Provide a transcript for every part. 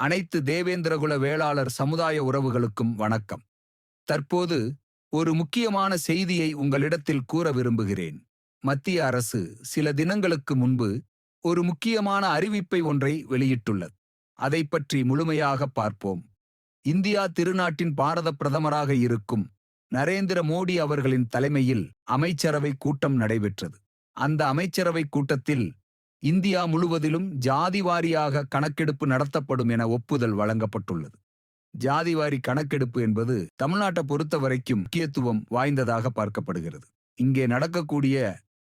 அனைத்து தேவேந்திரகுல வேளாளர் சமுதாய உறவுகளுக்கும் வணக்கம். தற்போது ஒரு முக்கியமான செய்தியை உங்களிடத்தில் கூற விரும்புகிறேன். மத்திய அரசு சில தினங்களுக்கு முன்பு ஒரு முக்கியமான அறிவிப்பை ஒன்றை வெளியிட்டுள்ளது. அதை பற்றி முழுமையாக பார்ப்போம். இந்தியா திருநாட்டின் பாரத பிரதமராக இருக்கும் நரேந்திர மோடி அவர்களின் தலைமையில் அமைச்சரவை கூட்டம் நடைபெற்றது. அந்த அமைச்சரவை கூட்டத்தில் இந்தியா முழுவதிலும் ஜாதி வாரியாக கணக்கெடுப்பு நடத்தப்படும் என ஒப்புதல் வழங்கப்பட்டுள்ளது. ஜாதிவாரி கணக்கெடுப்பு என்பது தமிழ்நாட்டை பொறுத்த வரைக்கும் முக்கியத்துவம் வாய்ந்ததாக பார்க்கப்படுகிறது. இங்கே நடக்கக்கூடிய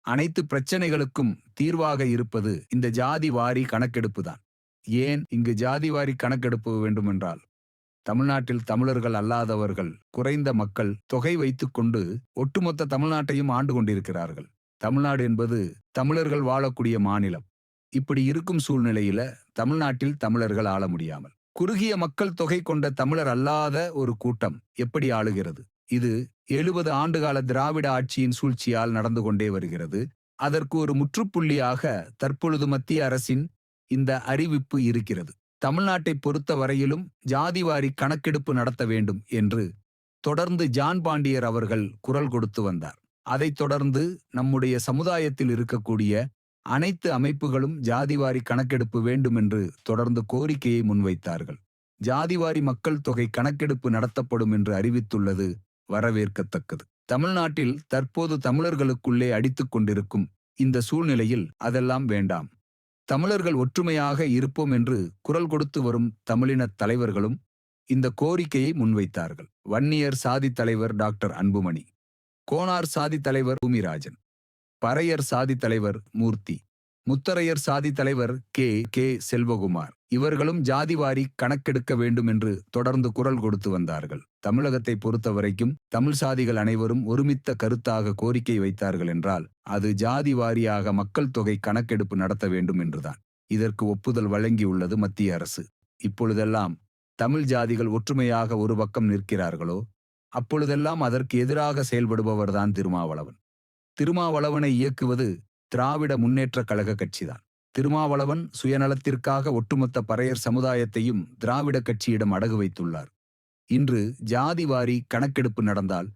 அனைத்து பிரச்சனைகளுக்கும் தீர்வாக இருப்பது இந்த ஜாதி வாரி கணக்கெடுப்பு தான் ஏன் இங்கு ஜாதி வாரி கணக்கெடுப்பு வேண்டுமென்றால் தமிழ்நாட்டில் தமிழர்கள் அல்லாதவர்கள் குறைந்த மக்கள் தொகை வைத்துக்கொண்டு ஒட்டுமொத்த தமிழ்நாட்டையும் ஆண்டு கொண்டிருக்கிறார்கள். தமிழ்நாடு என்பது தமிழர்கள் வாழக்கூடிய மாநிலம். இப்படி இருக்கும் சூழ்நிலையில தமிழ்நாட்டில் தமிழர்கள் ஆள முடியாமல். குறுகிய மக்கள் தொகை கொண்ட தமிழர் அல்லாத ஒரு கூட்டம் எப்படி ஆளுகிறது? இது எழுபது ஆண்டுகால திராவிட ஆட்சியின் சூழ்ச்சியால் நடந்து கொண்டே வருகிறது. அதற்கு ஒரு முற்றுப்புள்ளியாக தற்பொழுது மத்திய அரசின் இந்த அறிவிப்பு இருக்கிறது. தமிழ்நாட்டை பொறுத்த வரையிலும் ஜாதிவாரி கணக்கெடுப்பு நடத்த வேண்டும் என்று தொடர்ந்து ஜான் பாண்டியர் அவர்கள் குரல் கொடுத்து வந்தார். அதைத் தொடர்ந்து நம்முடைய சமுதாயத்தில் இருக்கக்கூடிய அனைத்து அமைப்புகளும் ஜாதிவாரி கணக்கெடுப்பு வேண்டுமென்று தொடர்ந்து கோரிக்கையை முன்வைத்தார்கள். ஜாதிவாரி மக்கள் தொகை கணக்கெடுப்பு நடத்தப்படும் என்று அறிவித்துள்ளது வரவேற்கத்தக்கது. தமிழ்நாட்டில் தற்போது தமிழர்களுக்குள்ளே அடித்துக் கொண்டிருக்கும் இந்த சூழ்நிலையில் அதெல்லாம் வேண்டாம். தமிழர்கள் ஒற்றுமையாக இருப்போம் என்று குரல் கொடுத்து வரும் தமிழினத் தலைவர்களும் இந்த கோரிக்கையை முன்வைத்தார்கள். வன்னியர் சாதி தலைவர் டாக்டர் அன்புமணி. கோனார் சாதி தலைவர் பூமிராஜன். பறையர் சாதி தலைவர் மூர்த்தி. முத்தரையர் சாதி தலைவர் கே. கே. செல்வகுமார். இவர்களும் ஜாதிவாரி கணக்கெடுக்க வேண்டும் என்று தொடர்ந்து குரல் கொடுத்து வந்தார்கள். தமிழகத்தை பொறுத்தவரைக்கும் தமிழ் சாதிகள் அனைவரும் ஒருமித்த கருத்தாக கோரிக்கை வைத்தார்கள் என்றால் அது ஜாதி வாரியாக மக்கள் தொகை கணக்கெடுப்பு நடத்த வேண்டும் என்றுதான். இதற்கு ஒப்புதல் வழங்கியுள்ளது மத்திய அரசு. இப்பொழுதெல்லாம் தமிழ் ஜாதிகள் ஒற்றுமையாக ஒரு பக்கம் நிற்கிறார்களோ? அப்பொழுதெல்லாம் அதற்கு எதிராக செயல்படுபவர்தான் திருமாவளவன். திருமாவளவனை இயக்குவது திராவிட முன்னேற்றக் கழக கட்சிதான். திருமாவளவன் சுயநலத்திற்காக ஒட்டுமொத்த பறையர் சமுதாயத்தையும் திராவிட கட்சியிடம் அடகு வைத்துள்ளார். இன்று ஜாதி வாரி கணக்கெடுப்பு நடந்தால்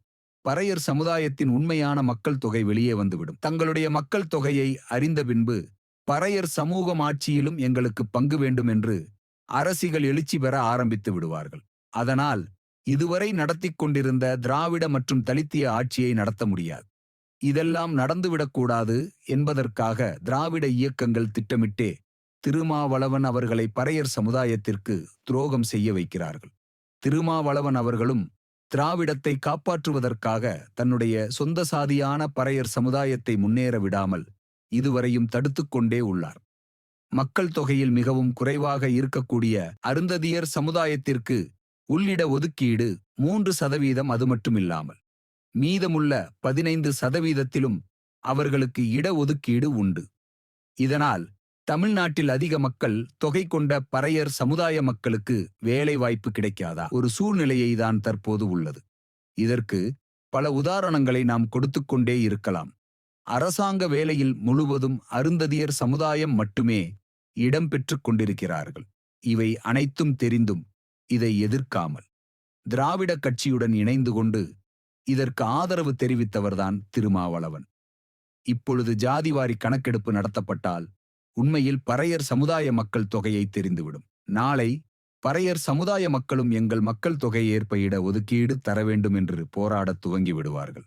பறையர் சமுதாயத்தின் உண்மையான மக்கள் தொகை வெளியே வந்துவிடும். தங்களுடைய மக்கள் தொகையை அறிந்த பின்பு பறையர் சமூகம் ஆட்சியிலும் எங்களுக்கு பங்கு வேண்டும் என்று அரசிகள் எழுச்சி பெற ஆரம்பித்து விடுவார்கள். அதனால் இதுவரை நடத்தி கொண்டிருந்த திராவிட மற்றும் தலித்திய ஆட்சியை நடத்த முடியாது. இதெல்லாம் நடந்துவிடக்கூடாது என்பதற்காக திராவிட இயக்கங்கள் திட்டமிட்டே திருமாவளவன் அவர்களை பறையர் சமுதாயத்திற்கு துரோகம் செய்ய வைக்கிறார்கள். திருமாவளவன் அவர்களும் திராவிடத்தை காப்பாற்றுவதற்காக தன்னுடைய சொந்த சாதியான பறையர் சமுதாயத்தை முன்னேற விடாமல் இதுவரையும் தடுத்துக்கொண்டே உள்ளார். மக்கள் தொகையில் மிகவும் குறைவாக இருக்கக்கூடிய அருந்ததியர் சமுதாயத்திற்கு உள்ளிட ஒதுக்கீடு மூன்று சதவீதம் அது மட்டுமில்லாமல். மீதமுள்ள பதினைந்து சதவீதத்திலும் அவர்களுக்கு இட ஒதுக்கீடு உண்டு. இதனால் தமிழ்நாட்டில் அதிக மக்கள் தொகை கொண்ட பறையர் சமுதாய மக்களுக்கு வேலை வாய்ப்பு கிடைக்காதா? ஒரு சூழ்நிலையை தான் தற்போது உள்ளது. இதற்கு பல உதாரணங்களை நாம் கொடுத்துக்கொண்டே இருக்கலாம். அரசாங்க வேலையில் முழுவதும் அருந்ததியர் சமுதாயம் மட்டுமே இடம் பெற்றுக் கொண்டிருக்கிறார்கள். இவை அனைத்தும் தெரிந்தும் இதை எதிர்க்காமல் திராவிடக் கட்சியுடன் இணைந்து கொண்டு இதற்கு ஆதரவு தெரிவித்தவர்தான் திருமாவளவன். இப்பொழுது ஜாதிவாரி கணக்கெடுப்பு நடத்தப்பட்டால் உண்மையில் பறையர் சமுதாய மக்கள் தொகையை தெரிந்துவிடும். நாளை பறையர் சமுதாய மக்களும் எங்கள் மக்கள் தொகை ஏற்ப இட ஒதுக்கீடு தர வேண்டும் என்று போராடத் துவங்கி விடுவார்கள்.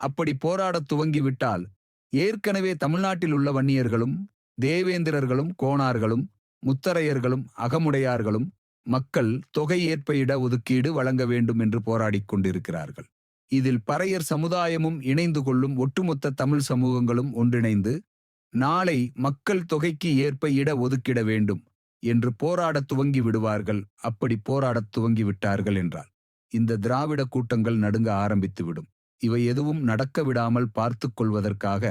அப்படி போராடத் துவங்கிவிட்டால் ஏற்கனவே தமிழ்நாட்டில் உள்ள வன்னியர்களும் தேவேந்திரர்களும் கோணார்களும் முத்தரையர்களும் அகமுடையார்களும் மக்கள் தொகை ஏற்ப இட ஒதுக்கீடு வழங்க வேண்டும் என்று போராடிக் கொண்டிருக்கிறார்கள். இதில் பறையர் சமுதாயமும் இணைந்து கொள்ளும் ஒட்டுமொத்த தமிழ் சமூகங்களும் ஒன்றிணைந்து நாளை மக்கள் தொகைக்கு ஏற்ப இட ஒதுக்கிட வேண்டும் என்று போராடத் துவங்கி விடுவார்கள். அப்படி போராடத் துவங்கி விட்டார்கள் என்றால் இந்த திராவிட கூட்டங்கள் நடுங்க ஆரம்பித்துவிடும் இவை எதுவும் நடக்க விடாமல் பார்த்துக் கொள்வதற்காக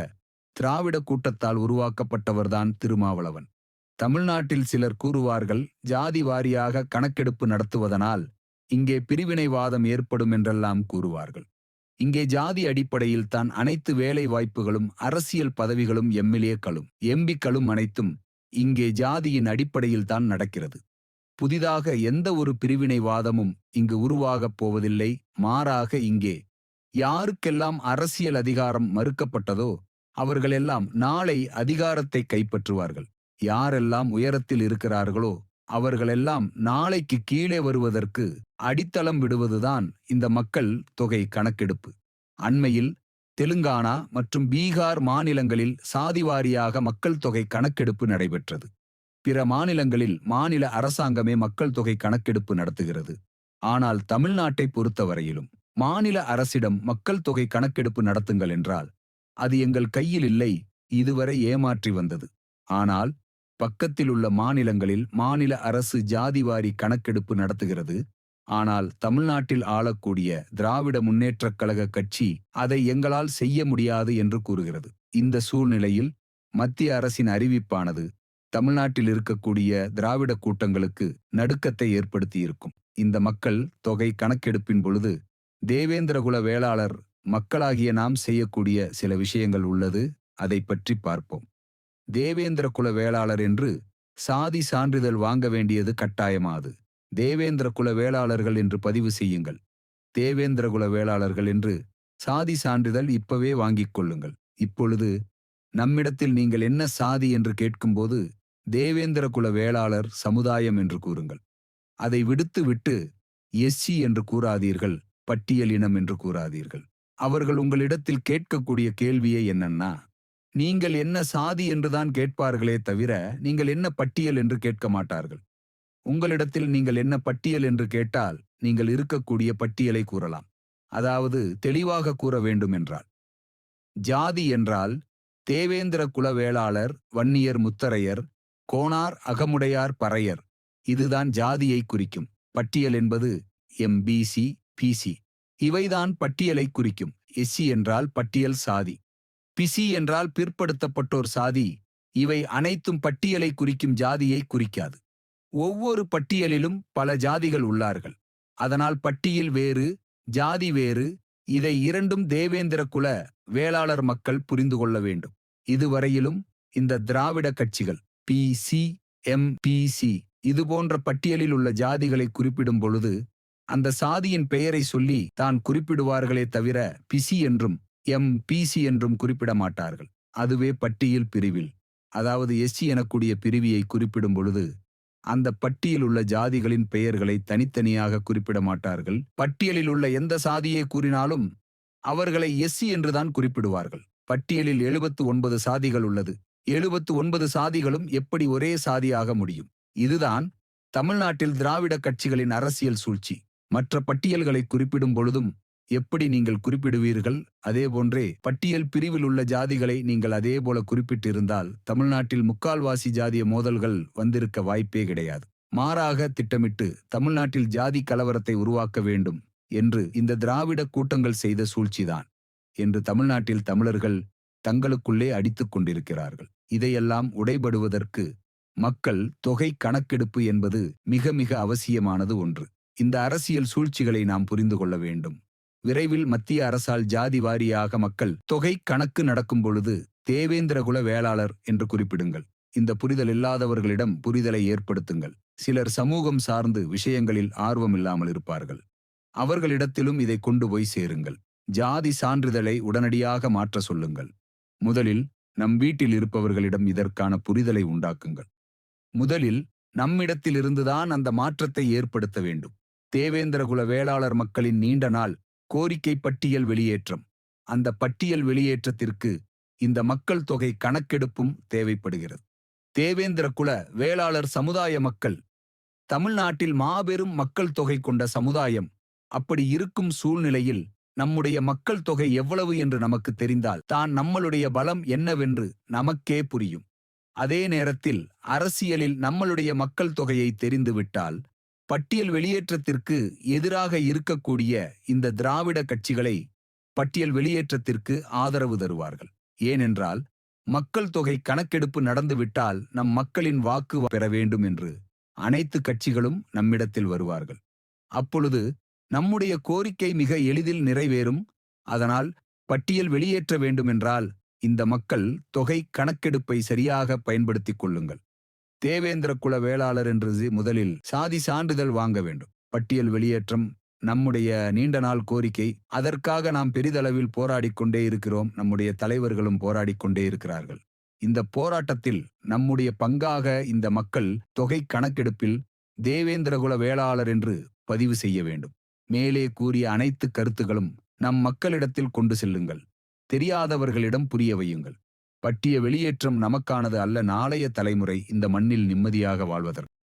திராவிட கூட்டத்தால் உருவாக்கப்பட்டவர்தான் திருமாவளவன். தமிழ்நாட்டில் சிலர் கூறுவார்கள் ஜாதி வாரியாக கணக்கெடுப்பு நடத்துவதனால் இங்கே பிரிவினைவாதம் ஏற்படும் என்றெல்லாம் கூறுவார்கள். இங்கே ஜாதி அடிப்படையில் தான் அனைத்து வேலை வாய்ப்புகளும் அரசியல் பதவிகளும் எம்எல்ஏக்களும் எம்பிக்களும் அனைத்தும் இங்கே ஜாதியின் அடிப்படையில் தான் நடக்கிறது. புதிதாக எந்த ஒரு பிரிவினைவாதமும் இங்கு உருவாகப் போவதில்லை. மாறாக இங்கே யாருக்கெல்லாம் அரசியல் அதிகாரம் மறுக்கப்பட்டதோ அவர்களெல்லாம் நாளை அதிகாரத்தை கைப்பற்றுவார்கள். யாரெல்லாம் உயரத்தில் இருக்கிறார்களோ அவர்களெல்லாம் நாளைக்கு கீழே வருவதற்கு அடித்தளம் விடுவதுதான் இந்த மக்கள் தொகை கணக்கெடுப்பு. அண்மையில் தெலுங்கானா மற்றும் பீகார் மாநிலங்களில் சாதிவாரியாக மக்கள் தொகை கணக்கெடுப்பு நடைபெற்றது. பிற மாநிலங்களில் மாநில அரசாங்கமே மக்கள் தொகை கணக்கெடுப்பு நடத்துகிறது. ஆனால் தமிழ்நாட்டை பொறுத்தவரையிலும் மாநில அரசிடம் மக்கள் தொகை கணக்கெடுப்பு நடத்துங்கள் என்றால் அது எங்கள் கையில் இல்லை இதுவரை ஏமாற்றி வந்தது. ஆனால் பக்கத்தில் உள்ள மாநிலங்களில் மாநில அரசு ஜாதிவாரி கணக்கெடுப்பு நடத்துகிறது. ஆனால் தமிழ்நாட்டில் ஆளக்கூடிய திராவிட முன்னேற்றக் கழக கட்சி அதை எங்களால் செய்ய முடியாது என்று கூறுகிறது. இந்த சூழ்நிலையில் மத்திய அரசின் அறிவிப்பானது தமிழ்நாட்டில் இருக்கக்கூடிய திராவிட கூட்டங்களுக்கு நடுக்கத்தை ஏற்படுத்தியிருக்கும். இந்த மக்கள் தொகை கணக்கெடுப்பின் பொழுது தேவேந்திரகுல வேளாளர் மக்களாகிய நாம் செய்யக்கூடிய சில விஷயங்கள் உள்ளது. அதை பற்றி பார்ப்போம். தேவேந்திர குல வேளாளர் என்று சாதி சான்றிதழ் வாங்க வேண்டியது கட்டாயமாது. தேவேந்திர குல வேளாளர்கள் என்று பதிவு செய்யுங்கள். தேவேந்திர குல வேளாளர்கள் என்று சாதி சான்றிதழ் இப்பவே வாங்கிக் கொள்ளுங்கள். இப்பொழுது நம்மிடத்தில் நீங்கள் என்ன சாதி என்று கேட்கும்போது தேவேந்திர குல வேளாளர் சமுதாயம் என்று கூறுங்கள். அதை விடுத்து விட்டு எஸ்சி என்று கூறாதீர்கள் பட்டியல் இனம் என்று கூறாதீர்கள். அவர்கள் உங்களிடத்தில் கேட்கக்கூடிய கேள்வியே என்னன்னா நீங்கள் என்ன சாதி என்றுதான் கேட்பார்களே தவிர நீங்கள் என்ன பட்டியல் என்று கேட்க மாட்டார்கள். உங்களிடத்தில் நீங்கள் என்ன பட்டியல் என்று கேட்டால் நீங்கள் இருக்கக்கூடிய பட்டியலை கூறலாம். அதாவது தெளிவாக கூற வேண்டும் என்றால். ஜாதி என்றால் தேவேந்திர குல வேளாளர் வன்னியர் முத்தரையர் கோணார் அகமுடையார் பறையர். இதுதான் ஜாதியை குறிக்கும். பட்டியல் என்பது எம்பிசி பிசி இவைதான் பட்டியலை குறிக்கும். எஸ்சி என்றால் பட்டியல் சாதி. பிசி என்றால் பிற்படுத்தப்பட்டோர் சாதி. இவை அனைத்தும் பட்டியலை குறிக்கும் ஜாதியை குறிக்காது. ஒவ்வொரு பட்டியலிலும் பல ஜாதிகள் உள்ளார்கள். அதனால் பட்டியல் வேறு ஜாதி வேறு. இதை இரண்டும் தேவேந்திர குல வேளாளர் மக்கள் புரிந்து கொள்ள வேண்டும். இதுவரையிலும் இந்த திராவிட கட்சிகள் P C M P C இதுபோன்ற பட்டியலில் உள்ள ஜாதிகளை குறிப்பிடும் பொழுது அந்த சாதியின் பெயரை சொல்லி தான் குறிப்பிடுவார்களே தவிர பிசி என்றும் எம் பிசி என்றும் குறிப்பிட மாட்டார்கள் அதுவே பட்டியல் பிரிவில். அதாவது எஸ்சி எனக்கூடிய பிரிவியை குறிப்பிடும் பொழுது அந்த பட்டியல் உள்ள ஜாதிகளின் பெயர்களை தனித்தனியாக குறிப்பிட மாட்டார்கள் பட்டியலில் உள்ள எந்த சாதியை கூறினாலும் அவர்களை எஸ்சி என்றுதான் குறிப்பிடுவார்கள். பட்டியலில் எழுபத்து ஒன்பது சாதிகள் உள்ளது. எழுபத்து ஒன்பது சாதிகளும் எப்படி ஒரே சாதியாக முடியும்? இதுதான் தமிழ்நாட்டில் திராவிட கட்சிகளின் அரசியல் சூழ்ச்சி. மற்ற பட்டியல்களை குறிப்பிடும் பொழுதும் எப்படி நீங்கள் குறிப்பிடுவீர்கள்? அதேபோன்றே பட்டியல் பிரிவில் உள்ள ஜாதிகளை நீங்கள் அதேபோல குறிப்பிட்டிருந்தால் தமிழ்நாட்டில் முக்கால்வாசி ஜாதிய மோதல்கள் வந்திருக்க வாய்ப்பே கிடையாது. மாறாக திட்டமிட்டு தமிழ்நாட்டில் ஜாதி கலவரத்தை உருவாக்க வேண்டும் என்று இந்த திராவிட கூட்டங்கள் செய்த சூழ்ச்சிதான் என்று தமிழ்நாட்டில் தமிழர்கள் தங்களுக்குள்ளே அடித்துக் கொண்டிருக்கிறார்கள். இதையெல்லாம் உடைபடுவதற்கு மக்கள் தொகை கணக்கெடுப்பு என்பது மிக மிக அவசியமானது ஒன்று. இந்த அரசியல் சூழ்ச்சிகளை நாம் புரிந்து கொள்ள வேண்டும். விரைவில் மத்திய அரசால் ஜாதி வாரியாக மக்கள் தொகை கணக்கு நடக்கும் பொழுது தேவேந்திரகுல வேளாளர் என்று குறிப்பிடுங்கள். இந்த புரிதல் இல்லாதவர்களிடம் புரிதலை ஏற்படுத்துங்கள். சிலர் சமூகம் சார்ந்து விஷயங்களில் ஆர்வம் இல்லாமல் இருப்பார்கள். அவர்களிடத்திலும் இதை கொண்டு போய் சேருங்கள். ஜாதி சான்றிதழை உடனடியாக மாற்ற சொல்லுங்கள். முதலில் நம் வீட்டில் இருப்பவர்களிடம் இதற்கான புரிதலை உண்டாக்குங்கள். முதலில் நம்மிடத்திலிருந்துதான் அந்த மாற்றத்தை ஏற்படுத்த வேண்டும். தேவேந்திரகுல வேளாளர் மக்களின் நீண்ட நாள் கோரிக்கை பட்டியல் வெளியேற்றம். அந்த பட்டியல் வெளியேற்றத்திற்கு இந்த மக்கள் தொகை கணக்கெடுப்பும் தேவைப்படுகிறது. தேவேந்திர குல வேளாளர் சமுதாய மக்கள் தமிழ்நாட்டில் மாபெரும் மக்கள் தொகை கொண்ட சமுதாயம் அப்படி இருக்கும் சூழ்நிலையில் நம்முடைய மக்கள் தொகை எவ்வளவு என்று நமக்கு தெரிந்தால் தான் நம்மளுடைய பலம் என்னவென்று நமக்கே புரியும். அதே நேரத்தில் அரசியலில் நம்மளுடைய மக்கள் தொகையை தெரிந்துவிட்டால் பட்டியல் வெளியேற்றத்திற்கு எதிராக இருக்கக்கூடிய இந்த திராவிட கட்சிகளை பட்டியல் வெளியேற்றத்திற்கு ஆதரவு தருவார்கள். ஏனென்றால் மக்கள் தொகை கணக்கெடுப்பு நடந்துவிட்டால் நம் மக்களின் வாக்கு பெற வேண்டும் என்று அனைத்து கட்சிகளும் நம்மிடத்தில் வருவார்கள். அப்பொழுது நம்முடைய கோரிக்கை மிக எளிதில் நிறைவேறும். அதனால் பட்டியல் வெளியேற்ற வேண்டுமென்றால் இந்த மக்கள் தொகை கணக்கெடுப்பை சரியாக பயன்படுத்திக் கொள்ளுங்கள். தேவேந்திர குல வேளாளர் என்று முதலில் சாதி சான்றிதழ் வாங்க வேண்டும். பட்டியல் வெளியேற்றம் நம்முடைய நீண்ட நாள் கோரிக்கை அதற்காக நாம் பெரிதளவில் போராடிக் கொண்டே இருக்கிறோம் நம்முடைய தலைவர்களும் போராடிக் கொண்டே இருக்கிறார்கள். இந்த போராட்டத்தில் நம்முடைய பங்காக இந்த மக்கள் தொகை கணக்கெடுப்பில் தேவேந்திரகுல வேளாளர் என்று பதிவு செய்ய வேண்டும். மேலே கூறிய அனைத்து கருத்துகளும் நம் மக்களிடத்தில் கொண்டு செல்லுங்கள். தெரியாதவர்களிடம் புரிய வையுங்கள். பட்டிய வெளியேற்றம் நமக்கானது அல்ல நாளைய தலைமுறை இந்த மண்ணில் நிம்மதியாக வாழ்வதற்கு.